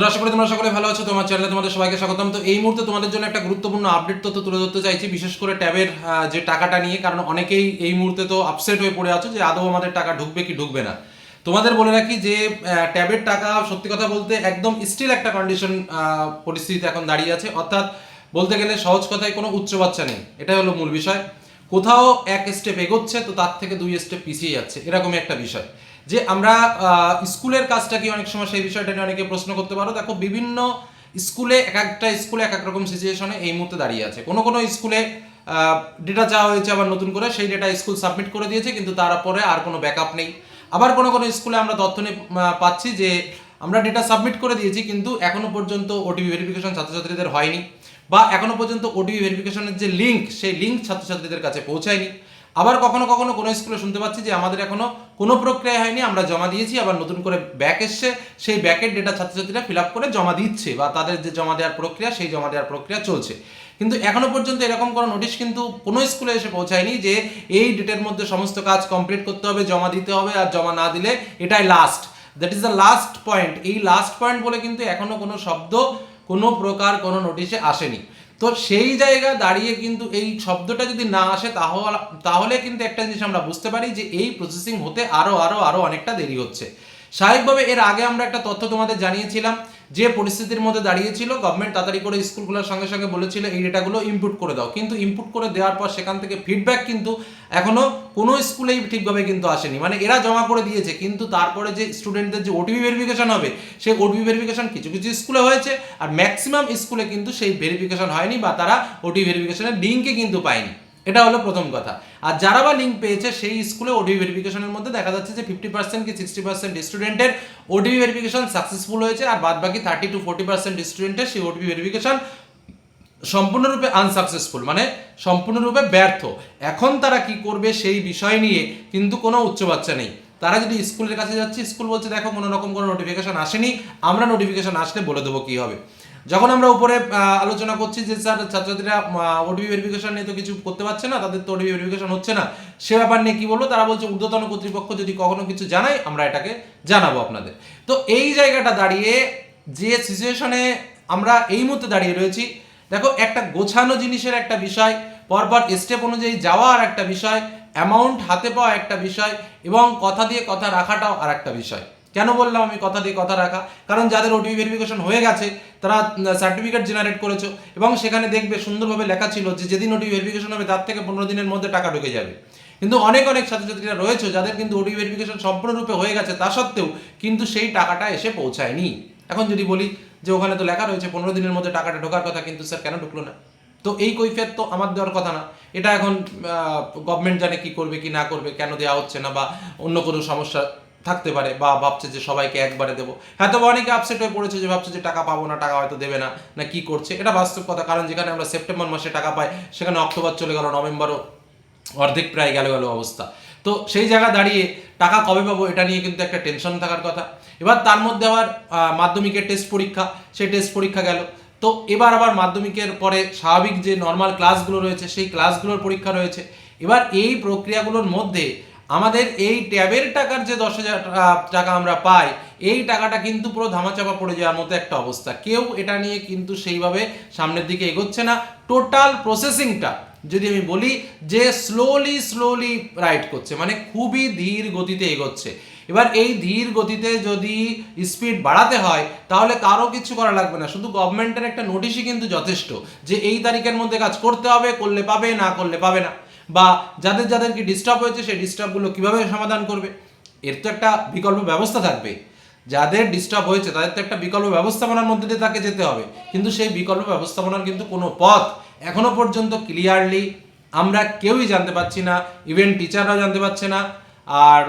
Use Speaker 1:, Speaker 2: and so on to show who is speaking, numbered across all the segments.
Speaker 1: আশা করি তোমরা সকলে ভালো আছো? তোমার চ্যানেলে তোমাদের সবাইকে স্বাগতম। তো এই মুহূর্তে তোমাদের জন্য একটা গুরুত্বপূর্ণ আপডেট তথ্য তুলে ধরতে চাইছি, বিশেষ করে ট্যাবের যে টাকাটা নিয়ে, কারণ অনেকেই এই মুহূর্তে তো আপসেট হয়ে পড়ে আছো যে আদৌ আমাদের টাকা ঢুকবে কি ঢুকবে না। তোমাদের বলে রাখি যে ট্যাবের টাকা সত্যি কথা বলতে একদম স্টিল একটা কন্ডিশন পরিস্থিতিতে এখন দাঁড়িয়ে আছে। অর্থাৎ বলতে গেলে সহজ কথায় কোনো উচ্চ বাচ্চা নেই। এটাই হলো মূল বিষয়। কোথাও এক স্টেপ এগোচ্ছে, তো তার থেকে দুই স্টেপ পিছিয়ে যাচ্ছে। এরকমই একটা বিষয়। যে আমরা স্কুলের কাজটা কি অনেক সময় সেই বিষয়টা নিয়ে অনেকে প্রশ্ন করতে পারো। দেখো, বিভিন্ন স্কুলে এক একটা স্কুলে এক এক রকম সিচুয়েশনে এই মুহূর্তে দাঁড়িয়ে আছে। কোনো কোনো স্কুলে ডেটা চাওয়া হয়েছে আবার নতুন করে, সেই ডেটা স্কুল সাবমিট করে দিয়েছে, কিন্তু তারপরে আর কোনো ব্যাকআপ নেই। আবার কোনো কোনো স্কুলে আমরা তথ্য পাচ্ছি যে আমরা ডেটা সাবমিট করে দিয়েছি, কিন্তু এখনও পর্যন্ত ওটিপি ভেরিফিকেশন ছাত্রছাত্রীদের হয়নি। বা এখনও পর্যন্ত ওটিপি ভেরিফিকেশনের যে লিঙ্ক সেই লিঙ্ক ছাত্রছাত্রীদের কাছে পৌঁছায়নি। আবার কখনো কখনো কোনো স্কুলে শুনতে পাচ্ছি যে আমাদের এখনও কোনো প্রক্রিয়া হয়নি, আমরা জমা দিয়েছি, আবার নতুন করে ব্যাক এসছে, সেই ব্যাকের ডেটা ছাত্রছাত্রীরা ফিল আপ করে জমা দিচ্ছে বা তাদের যে জমা দেওয়ার প্রক্রিয়া, সেই জমা দেওয়ার প্রক্রিয়া চলছে। কিন্তু এখনও পর্যন্ত এরকম কোনো নোটিশ কিন্তু কোনো স্কুলে এসে পৌঁছায়নি যে এই ডেটের মধ্যে সমস্ত কাজ কমপ্লিট করতে হবে, জমা দিতে হবে আর জমা না দিলে এটাই last that is the last point এই লাস্ট পয়েন্ট বলে কিন্তু এখনও কোনো শব্দ কোনো প্রকার কোনো নোটিশে আসেনি। তো সেই জায়গায় দাঁড়িয়ে কিন্তু এই শব্দটা যদি না আসে তাহলে তাহলে কিন্তু একটা জিনিস আমরা বুঝতে পারি যে এই প্রসেসিং হতে আরও আরও আরও অনেকটা দেরি হচ্ছে। স্বাভাবিকভাবে এর আগে আমরা একটা তথ্য তোমাদের জানিয়েছিলাম যে পরিস্থিতির মধ্যে দাঁড়িয়েছিল গভর্নমেন্ট তাড়াতাড়ি করে স্কুলগুলোর সঙ্গে সঙ্গে বলেছিল, এই ডেটাগুলো ইনপুট করে দাও। কিন্তু ইনপুট করে দেওয়ার পর সেখান থেকে ফিডব্যাক কিন্তু এখনও কোনো স্কুলেই ঠিকভাবে কিন্তু আসেনি। মানে এরা জমা করে দিয়েছে, কিন্তু তারপরে যে স্টুডেন্টদের যে ওটিপি ভেরিফিকেশন হবে, সেই ওটিপি ভেরিফিকেশন কিছু কিছু স্কুলে হয়েছে আর ম্যাক্সিমাম স্কুলে কিন্তু সেই ভেরিফিকেশন হয়নি বা তারা ওটিপি ভেরিফিকেশনের লিঙ্কে কিন্তু পায়নি। এটা হলো প্রথম কথা। আর যারা বা লিঙ্ক পেয়েছে সেই স্কুলে ওটিপি ভেরিফিকেশনের মধ্যে দেখা যাচ্ছে যে ফিফটি পার্সেন্ট কি সিক্সটি পার্সেন্ট স্টুডেন্টের ওটিপি ভেরিফিকেশন সাকসেসফুল হয়েছে আর বাদ বাকি থার্টি টু ফোর্টি পার্সেন্ট স্টুডেন্টের সেই ওটিপি ভেরিফিকেশন সম্পূর্ণরূপে আনসাকসেসফুল মানে সম্পূর্ণরূপে ব্যর্থ। এখন তারা কি করবে সেই বিষয় নিয়ে কিন্তু কোনো উচ্চ বাচ্চা নেই। তারা যদি স্কুলের কাছে যাচ্ছে স্কুল বলছে, দেখো, কোনো রকম কোনো নোটিফিকেশন আসেনি, আমরা নোটিফিকেশন আসলে বলে দেবো কি হবে। যখন আমরা উপরে আলোচনা করছি যে স্যার, ছাত্রছাত্রীরা ওটিপি ভেরিফিকেশন নিয়ে তো কিছু করতে পারছে না, তাদের তো ওটিপি ভেরিফিকেশন হচ্ছে না। সে ব্যাপার নিয়ে কি বলব তারা বলছে, ঊর্ধ্বতন কর্তৃপক্ষ যদি কখনো কিছু জানায়, আমরা এটাকে জানাব আপনাদের। তো এই জায়গাটা দাঁড়িয়ে যে সিচুয়েশনে আমরা এই মুহূর্তে দাঁড়িয়ে রয়েছি, দেখো, একটা গোছানো জিনিসের একটা বিষয়, পরপর স্টেপ অনুযায়ী যাওয়া আর একটা বিষয় অ্যামাউন্ট হাতে পাওয়া একটা বিষয়, এবং কথা দিয়ে কথা রাখাটাও আর একটা বিষয়। কেন বললাম আমি কথা দিয়ে কথা রাখা? কারণ যাদের ওটিপি ভেরিফিকেশন হয়ে গেছে, তারা সার্টিফিকেট জেনারেট করেছ এবং সেখানে দেখবে সুন্দরভাবে লেখা ছিল যে যেদিন ওটিপি ভেরিফিকেশন হবে, তার থেকে পনেরো দিনের মধ্যে টাকা ঢুকে যাবে। কিন্তু অনেক অনেক ছাত্রছাত্রীরা রয়েছে যাদের কিন্তু ওটিপি ভেরিফিকেশন সম্পূর্ণরূপে হয়ে গেছে, তা সত্ত্বেও কিন্তু সেই টাকাটা এসে পৌঁছায়নি। এখন যদি বলি যে ওখানে তো লেখা রয়েছে, পনেরো দিনের মধ্যে টাকাটা ঢোকার কথা, কিন্তু স্যার কেন ঢুকলো না? তো এই কৈফিয়ত তো আমার দেওয়ার কথা না। এটা এখন গভর্নমেন্ট জানে কি করবে, কি না করবে, কেন দেওয়া হচ্ছে না বা অন্য কোনো সমস্যা থাকতে পারে বা ভাবছে যে সবাইকে একবারে দেবো। হ্যাঁ তবে অনেকে আপসেট হয়ে পড়েছে যে ভাবছে যে টাকা পাবো না, টাকা হয়তো দেবে না না কি করছে? এটা বাস্তব কথা, কারণ যেখানে আমরা সেপ্টেম্বর মাসে টাকা পাই, সেখানে অক্টোবর চলে গেল, নভেম্বরও অর্ধেক প্রায় গেল গেল অবস্থা। তো সেই জায়গা দাঁড়িয়ে টাকা কবে পাবো এটা নিয়ে কিন্তু একটা টেনশন থাকার কথা। এবার তার মধ্যে আবার মাধ্যমিকের টেস্ট পরীক্ষা, সেই টেস্ট পরীক্ষা গেল। তো এবার আবার মাধ্যমিকের পরে স্বাভাবিক যে নর্মাল ক্লাসগুলো রয়েছে, সেই ক্লাসগুলোর পরীক্ষা রয়েছে। এবার এই প্রক্রিয়াগুলোর মধ্যে আমাদের এই ট্যাবের টাকার যে দশ হাজার টাকা আমরা পাই, এই টাকাটা কিন্তু পুরো ধামাচাপা পড়ে যাওয়ার মতো একটা অবস্থা। কেউ এটা নিয়ে কিন্তু সেইভাবে সামনের দিকে এগোচ্ছে না। টোটাল প্রসেসিংটা যদি আমি বলি, যে স্লোলি স্লোলি রাইড করছে মানে খুবই ধীর গতিতে এগোচ্ছে। এবার এই ধীর গতিতে যদি স্পিড বাড়াতে হয়, তাহলে কারও কিছু করা লাগবে না। শুধু গভর্নমেন্টের একটা নোটিশই কিন্তু যথেষ্ট যে এই তারিখের মধ্যে কাজ করতে হবে, করলে পাবে, না করলে পাবে না। বা যাদের যাদের কি ডিস্টার্ব হয়েছে সেই ডিস্টার্বগুলো কীভাবে সমাধান করবে? এর তো একটা বিকল্প ব্যবস্থা থাকবে। যাদের ডিস্টার্ব হয়েছে, তাদের তো একটা বিকল্প ব্যবস্থাপনার মধ্যে দিয়ে তাকে যেতে হবে। কিন্তু সেই বিকল্প ব্যবস্থাপনার কিন্তু কোনো পথ এখনও পর্যন্ত ক্লিয়ারলি আমরা কেউই জানতে পারছি না ইভেন টিচাররাও জানতে পারছে না। আর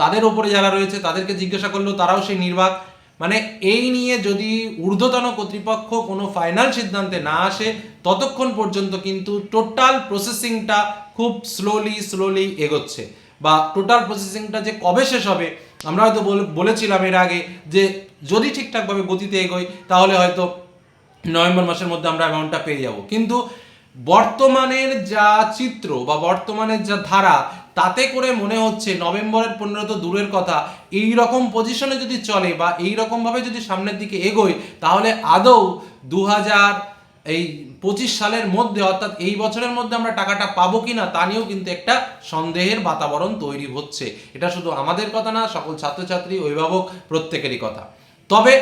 Speaker 1: তাদের ওপরে যারা রয়েছে, তাদেরকে জিজ্ঞাসা করলেও তারাও সেই নির্বাক। মানে এই নিয়ে যদি ঊর্ধ্বতন কর্তৃপক্ষ কোনো ফাইনাল সিদ্ধান্তে না আসে, ততক্ষণ পর্যন্ত কিন্তু টোটাল প্রসেসিংটা খুব স্লোলি স্লোলি এগোচ্ছে। বা টোটাল প্রসেসিংটা যে কবে শেষ হবে, আমরা হয়তো বলে- বলেছিলাম এর আগে যে যদি ঠিকঠাকভাবে গতিতে এগোই, তাহলে হয়তো নভেম্বর মাসের মধ্যে আমরা অ্যামাউন্টটা পেয়ে যাব। কিন্তু বর্তমানের যা চিত্র বা বর্তমানের যা ধারা তাতে করে মনে হচ্ছে নভেম্বরের পনেরো তো দূরের কথা। এই রকম পজিশনে যদি চলে বা এই রকমভাবে যদি সামনের দিকে এগোয়, তাহলে আদৌ দু হাজার এই পঁচিশ সালের মধ্যে, অর্থাৎ এই বছরের মধ্যে আমরা টাকাটা পাবো কিনা, তা নিয়েও কিন্তু একটা সন্দেহের বাতাবরণ তৈরি হচ্ছে। এটা শুধু আমাদের কথা না, সকল ছাত্রছাত্রী, অভিভাবক প্রত্যেকেরই কথা। তবে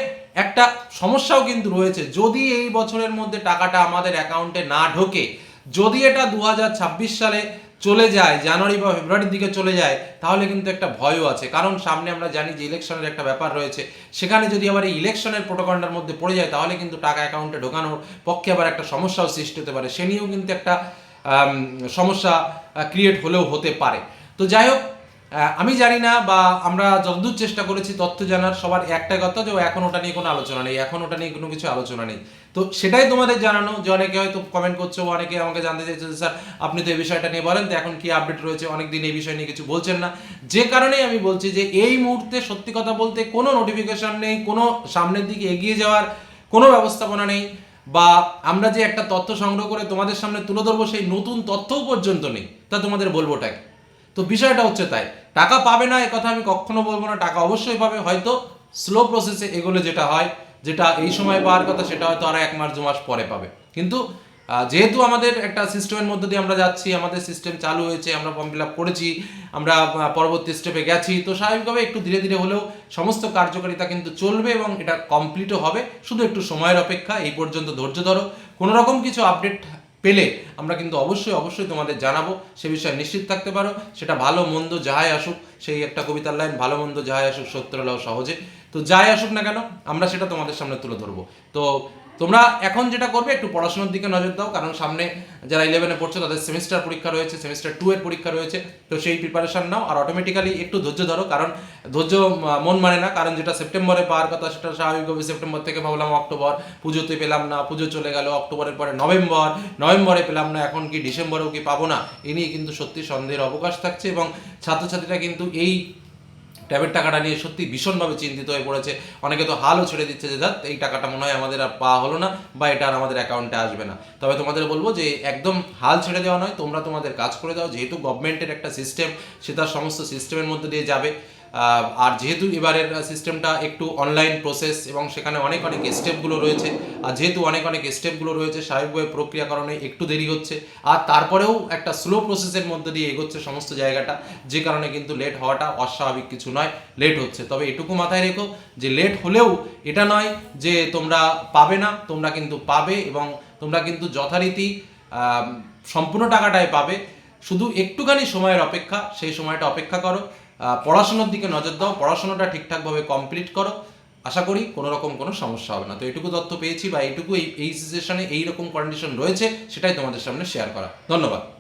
Speaker 1: একটা সমস্যাও কিন্তু রয়েছে। যদি এই বছরের মধ্যে টাকাটা আমাদের অ্যাকাউন্টে না ঢোকে, যদি এটা দু হাজার ছাব্বিশ সালে চলে যায়, জানুয়ারি বা ফেব্রুয়ারির দিকে চলে যায়, তাহলে কিন্তু একটা ভয়ও আছে। কারণ সামনে আমরা জানি যে ইলেকশনের একটা ব্যাপার রয়েছে। সেখানে যদি আবার এই ইলেকশনের প্রোটোকলটার মধ্যে পড়ে যায়, তাহলে কিন্তু টাকা অ্যাকাউন্টে ঢোকানোর পক্ষে আবার একটা সমস্যাও সৃষ্টি হতে পারে। সে নিয়েও কিন্তু একটা সমস্যা ক্রিয়েট হলেও হতে পারে। তো যাই হোক আমি জানি না বা আমরা যতদূর চেষ্টা করেছি তথ্য জানার সবার একটা কথা যে এখন ওটা নিয়ে কোনো আলোচনা নেই এখন ওটা নিয়ে কোনো কিছু আলোচনা নেই। তো সেটাই তোমাদের জানানো যে অনেকে হয়তো কমেন্ট করছ অনেকে আমাকে জানতে চাইছে যে, স্যার আপনি তো এই বিষয়টা নিয়ে বলেন তো এখন কি আপডেট রয়েছে? অনেকদিন এই বিষয় নিয়ে কিছু বলছেন না। যে কারণেই আমি বলছি যে এই মুহূর্তে সত্যি কথা বলতে কোনো নোটিফিকেশন নেই কোনো সামনের দিকে এগিয়ে যাওয়ার কোনো ব্যবস্থাপনা নেই বা আমরা যে একটা তথ্য সংগ্রহ করে তোমাদের সামনে তুলে ধরবো সেই নতুন তথ্যও পর্যন্ত নেই। তা তোমাদের বলবোটা কি? তো বিষয়টা হচ্ছে তাই। টাকা পাবে না, এ কথা আমি কখনো বলব না। টাকা অবশ্যই পাবে, হয়তো স্লো প্রসেসে এগুলো যেটা হয়, যেটা এই সময় পাওয়ার কথা, সেটা হয়তো আরও এক মাস, দু মাস পরে পাবে। কিন্তু যেহেতু আমাদের একটা সিস্টেমের মধ্যে দিয়ে আমরা যাচ্ছি, আমাদের সিস্টেম চালু হয়েছে, আমরা ফর্ম ফিল আপ করেছি, আমরা পরবর্তী স্টেপে গেছি, তো স্বাভাবিকভাবে একটু ধীরে ধীরে হলেও সমস্ত কার্যকারিতা কিন্তু চলবে এবং এটা কমপ্লিটও হবে। শুধু একটু সময়ের অপেক্ষা, এই পর্যন্ত ধৈর্য ধরো। কোনো রকম কিছু আপডেট পেলে আমরা কিন্তু অবশ্যই অবশ্যই তোমাদের জানাব। সে বিষয়ে নিশ্চিত থাকতে পারো। সেটা ভালো, মন্দ যাহাই আসুক, সেই একটা কবিতার লাইন, ভালো, মন্দ যাহাই আসুক সত্য হলেও সহজে। তো যাই আসুক না কেন, আমরা সেটা তোমাদের সামনে তুলে ধরবো। তো তোমরা এখন যেটা করবে, একটু পড়াশোনার দিকে নজর দাও, কারণ সামনে যারা ইলেভেনে পড়ছে, তাদের সেমিস্টার পরীক্ষা রয়েছে সেমিস্টার টু এর পরীক্ষা রয়েছে, তো সেই প্রিপারেশন নাও, আর অটোমেটিক্যালি একটু ধৈর্য ধরো, কারণ ধৈর্য মন মানে না, কারণ যেটা সেপ্টেম্বরে পাওয়ার কথা, সেটা স্বাভাবিকভাবে সেপ্টেম্বর থেকে ভাবলাম অক্টোবর পুজোতে পেলাম না, পুজো চলে গেল অক্টোবরের পরে নভেম্বর নভেম্বরে পেলাম না, এখন কি ডিসেম্বরেও কি পাবো না, এ নিয়ে কিন্তু সত্যি সন্দেহের অবকাশ থাকছে, এবং ছাত্রছাত্রীরা কিন্তু এই ট্যাবের টাকাটা নিয়ে সত্যি ভীষণভাবে চিন্তিত হয়ে পড়েছে। অনেকে তো হালও ছেড়ে দিচ্ছে যে যাক এই টাকাটা মনে হয় আমাদের আর পাওয়া হলো না বা এটা আর আমাদের অ্যাকাউন্টে আসবে না। তবে তোমাদের বলব যে, একদম হাল ছেড়ে দেওয়া নয়, তোমরা তোমাদের কাজ করে দাও। যেহেতু গভর্নমেন্টের একটা সিস্টেম সে তার সমস্ত সিস্টেমের মধ্যে দিয়ে যাবে। আর যেহেতু এবারের সিস্টেমটা একটু অনলাইন প্রসেস এবং সেখানে অনেক অনেক স্টেপগুলো রয়েছে, আর যেহেতু অনেক অনেক স্টেপগুলো রয়েছে স্বাভাবিকভাবে প্রক্রিয়াকরণে একটু দেরি হচ্ছে, আর তারপরেও একটা স্লো প্রসেসের মধ্যে দিয়ে এগোচ্ছে সমস্ত জায়গাটা, যে কারণে কিন্তু লেট হওয়াটা অস্বাভাবিক কিছু নয় লেট হচ্ছে। তবে এটুকু মাথায় রেখো যে লেট হলেও এটা নয় যে তোমরা পাবে না, তোমরা কিন্তু পাবে এবং তোমরা কিন্তু যথারীতি সম্পূর্ণ টাকাটাই পাবে। শুধু একটুখানি সময়ের অপেক্ষা, সেই সময়টা অপেক্ষা করো। পড়াশোনার দিকে নজর দাও, পড়াশোনাটা ঠিকঠাকভাবে কমপ্লিট করো। আশা করি কোনো রকম কোনো সমস্যা হবে না। তো এটুকু তথ্য পেয়েছি বা এইটুকু এই এই সিচুয়েশনে এইরকম কন্ডিশন রয়েছে, সেটাই তোমাদের সামনে শেয়ার করা। ধন্যবাদ।